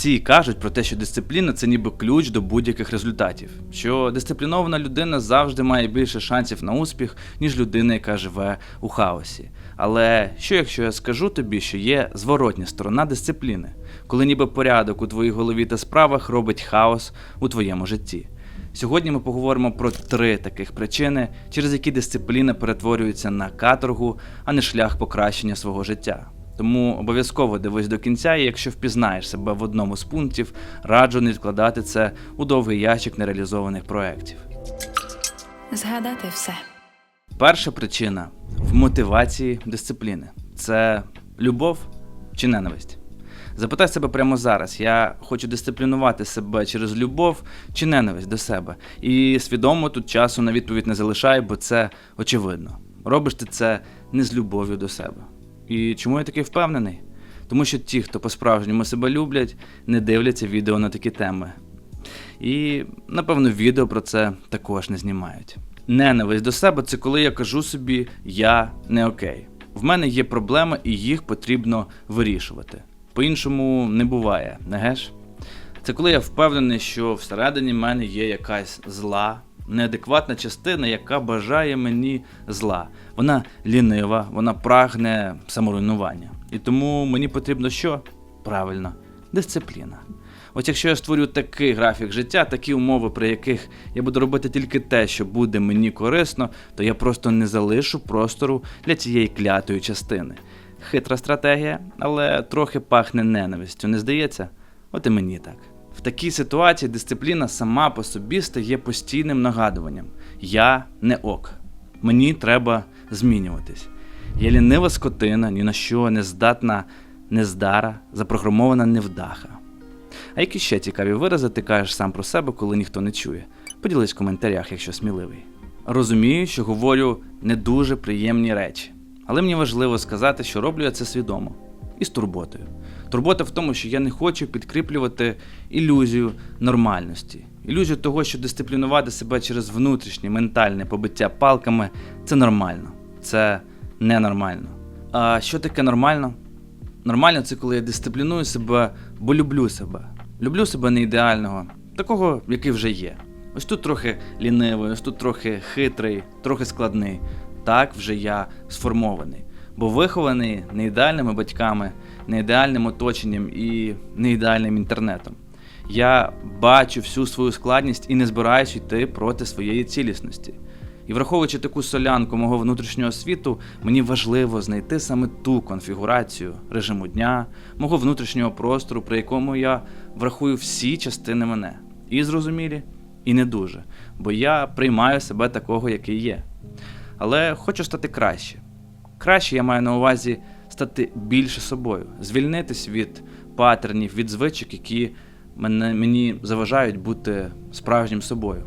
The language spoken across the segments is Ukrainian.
Всі кажуть про те, що дисципліна це ніби ключ до будь-яких результатів. Що дисциплінована людина завжди має більше шансів на успіх, ніж людина, яка живе у хаосі. Але що якщо я скажу тобі, що є зворотня сторона дисципліни, коли ніби порядок у твоїй голові та справах робить хаос у твоєму житті? Сьогодні ми поговоримо про три таких причини, через які дисципліна перетворюється на каторгу, а не шлях покращення свого життя. Тому обов'язково дивись до кінця, і якщо впізнаєш себе в одному з пунктів, раджу не відкладати це у довгий ящик нереалізованих проєктів. Згадати все. Перша причина в мотивації дисципліни це любов чи ненависть. Запитай себе прямо зараз: я хочу дисциплінувати себе через любов чи ненависть до себе. І свідомо тут часу на відповідь не залишай, бо це очевидно. Робиш ти це не з любов'ю до себе. І чому я такий впевнений? Тому що ті, хто по-справжньому себе люблять, не дивляться відео на такі теми. І, напевно, відео про це також не знімають. Ненависть до себе це коли я кажу собі я не окей. В мене є проблеми і їх потрібно вирішувати. По-іншому не буває, не геш? Це коли я впевнений, що всередині мене є якась зла, неадекватна частина, яка бажає мені зла. Вона лінива, вона прагне саморуйнування. І тому мені потрібно що? Правильно, дисципліна. От якщо я створю такий графік життя, такі умови, при яких я буду робити тільки те, що буде мені корисно, то я просто не залишу простору для цієї клятої частини. Хитра стратегія, але трохи пахне ненавистю, не здається? От і мені так. В такій ситуації дисципліна сама по собі стає постійним нагадуванням: я не ок. Мені треба змінюватись. Я лінива скотина, ні на що не здатна нездара, запрограмована невдаха. А які ще цікаві вирази ти кажеш сам про себе, коли ніхто не чує? Поділись в коментарях, якщо сміливий. Розумію, що говорю не дуже приємні речі, але мені важливо сказати, що роблю я це свідомо і з турботою. Турбота в тому, що я не хочу підкріплювати ілюзію нормальності, ілюзію того, що дисциплінувати себе через внутрішнє ментальне побиття палками це нормально, це ненормально. А що таке нормально? Нормально це коли я дисципліную себе, бо люблю себе. Люблю себе не ідеального, такого, який вже є. Ось тут трохи лінивий, ось тут трохи хитрий, трохи складний. Так вже я сформований. Бо вихований не ідеальними батьками, не ідеальним оточенням і не ідеальним інтернетом. Я бачу всю свою складність і не збираюсь йти проти своєї цілісності. І враховуючи таку солянку мого внутрішнього світу, мені важливо знайти саме ту конфігурацію режиму дня, мого внутрішнього простору, при якому я врахую всі частини мене. І зрозумілі, і не дуже. Бо я приймаю себе такого, який є. Але хочу стати краще. Краще я маю на увазі стати більше собою, звільнитись від патернів, від звичок, які мене, мені заважають бути справжнім собою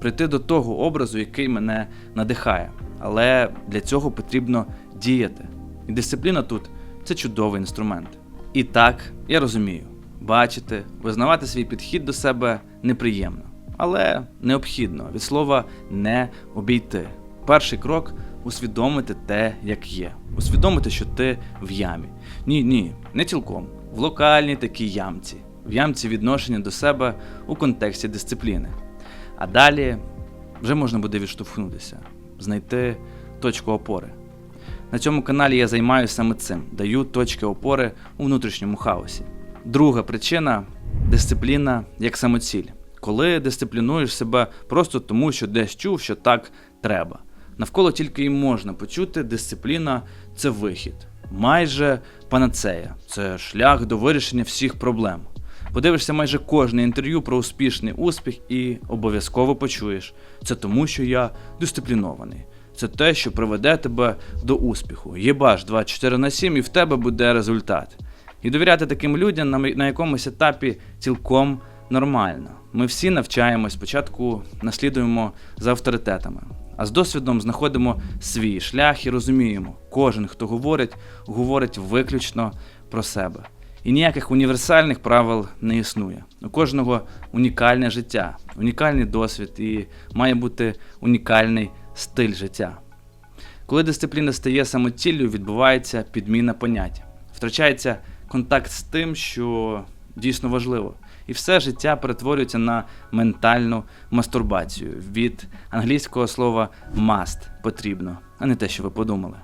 прийти до того образу, який мене надихає. Але для цього потрібно діяти. І дисципліна тут це чудовий інструмент. І так, я розумію, бачити, визнавати свій підхід до себе неприємно, але необхідно від слова не обійти. Перший крок усвідомити те, як є, усвідомити, що ти в ямі. Ні, ні, не цілком, в локальній такій ямці, в ямці відношення до себе у контексті дисципліни. А далі вже можна буде відштовхнутися, знайти точку опори. На цьому каналі я займаюся саме цим, даю точки опори у внутрішньому хаосі. Друга причина дисципліна як самоціль. Коли дисциплінуєш себе просто тому, що десь чув, що так треба. Навколо тільки і можна почути, дисципліна це вихід, майже панацея, це шлях до вирішення всіх проблем. Подивишся майже кожне інтерв'ю про успішний успіх і обов'язково почуєш. Це тому, що я дисциплінований. Це те, що приведе тебе до успіху. Єбаш 24 на 7 і в тебе буде результат. І довіряти таким людям на якомусь етапі цілком нормально. Ми всі навчаємось, спочатку наслідуємо за авторитетами, а з досвідом знаходимо свій шлях і розуміємо, кожен, хто говорить, говорить виключно про себе. І ніяких універсальних правил не існує. У кожного унікальне життя, унікальний досвід і має бути унікальний стиль життя. Коли дисципліна стає самоціллю, відбувається підміна понять. Втрачається контакт з тим, що дійсно важливо. І все життя перетворюється на ментальну мастурбацію від англійського слова must потрібно, а не те, що ви подумали.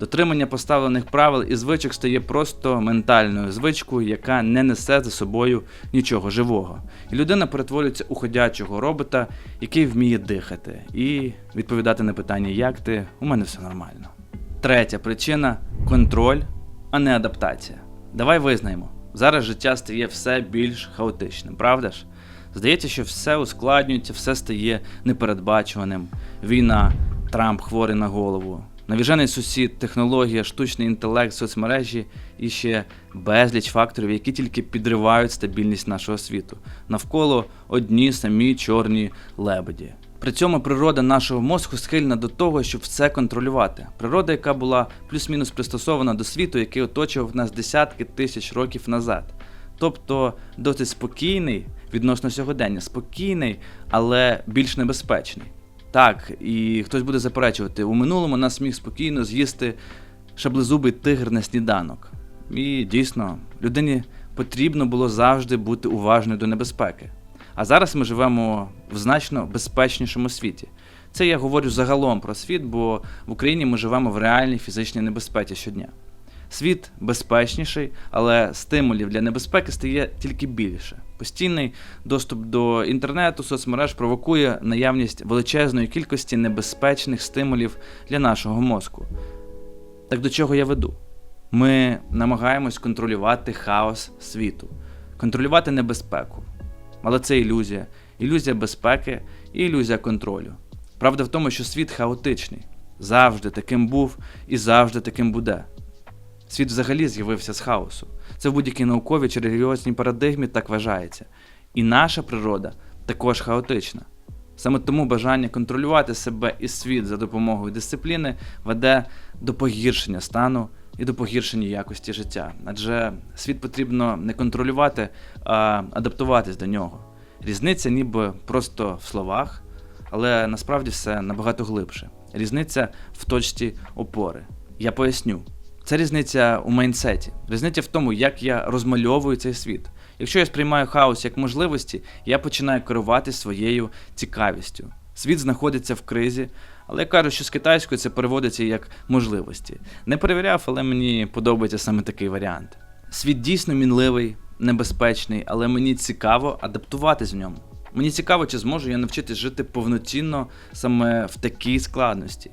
Дотримання поставлених правил і звичок стає просто ментальною звичкою, яка не несе за собою нічого живого. І людина перетворюється у ходячого робота, який вміє дихати і відповідати на питання, як ти, у мене все нормально. Третя причина контроль, а не адаптація. Давай визнаємо, зараз життя стає все більш хаотичним, правда ж? Здається, що все ускладнюється, все стає непередбачуваним. Війна, Трамп хворий на голову, навіжений сусід, технологія, штучний інтелект, соцмережі і ще безліч факторів, які тільки підривають стабільність нашого світу. Навколо одні самі чорні лебеді. При цьому природа нашого мозку схильна до того, щоб все контролювати. Природа, яка була плюс-мінус пристосована до світу, який оточував нас десятки тисяч років назад. Тобто досить спокійний відносно сьогодення, спокійний, але більш небезпечний. Так, і хтось буде заперечувати, у минулому нас міг спокійно з'їсти шаблезубий тигр на сніданок. І дійсно, людині потрібно було завжди бути уважною до небезпеки. А зараз ми живемо в значно безпечнішому світі. Це я говорю загалом про світ, бо в Україні ми живемо в реальній фізичній небезпеці щодня. Світ безпечніший, але стимулів для небезпеки стає тільки більше. Постійний доступ до інтернету, соцмереж провокує наявність величезної кількості небезпечних стимулів для нашого мозку. Так до чого я веду? Ми намагаємось контролювати хаос світу, контролювати небезпеку. Але це ілюзія. Ілюзія безпеки і ілюзія контролю. Правда в тому, що світ хаотичний. Завжди таким був і завжди таким буде. Світ взагалі з'явився з хаосу. Це в будь-якій науковій чи релігіозній парадигмі так вважається. І наша природа також хаотична. Саме тому бажання контролювати себе і світ за допомогою дисципліни веде до погіршення стану і до погіршення якості життя. Адже світ потрібно не контролювати, а адаптуватись до нього. Різниця ніби просто в словах, але насправді все набагато глибше. Різниця в точці опори. Я поясню. Це різниця у майнсеті. Різниця в тому, як я розмальовую цей світ. Якщо я сприймаю хаос як можливості, я починаю керувати своєю цікавістю. Світ знаходиться в кризі, але я кажу, що з китайською це переводиться як можливості. Не перевіряв, але мені подобається саме такий варіант. Світ дійсно мінливий, небезпечний, але мені цікаво адаптуватись в ньому. Мені цікаво, чи зможу я навчитись жити повноцінно саме в такій складності.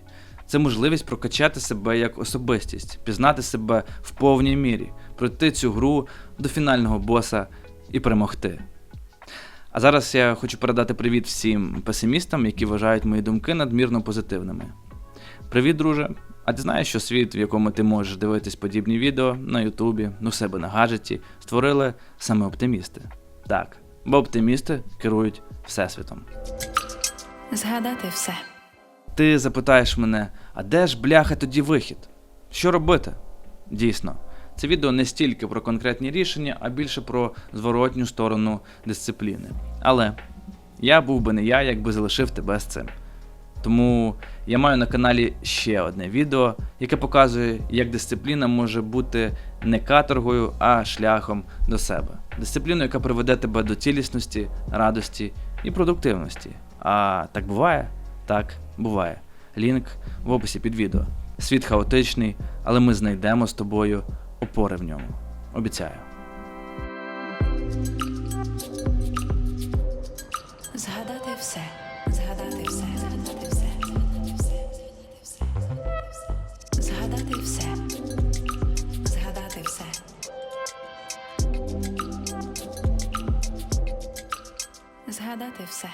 Це можливість прокачати себе як особистість, пізнати себе в повній мірі, пройти цю гру до фінального боса і перемогти. А зараз я хочу передати привіт всім песимістам, які вважають мої думки надмірно позитивними. Привіт, друже! А ти знаєш, що світ, в якому ти можеш дивитись подібні відео на Ютубі, у себе на гаджеті, створили саме оптимісти. Так, бо оптимісти керують всесвітом. Згадати все. Ти запитаєш мене, а де ж бляха тоді вихід? Що робити? Дійсно, це відео не стільки про конкретні рішення, а більше про зворотню сторону дисципліни. Але я був би не я, якби залишив тебе з цим. Тому я маю на каналі ще одне відео, яке показує, як дисципліна може бути не каторгою, а шляхом до себе. Дисципліною, яка приведе тебе до цілісності, радості і продуктивності. А так буває? Так, буває. Лінк в описі під відео. Світ хаотичний, але ми знайдемо з тобою опори в ньому. Обіцяю. Згадати все. Згадати все. Згадати все. Згадати все. Згадати все. Згадати все.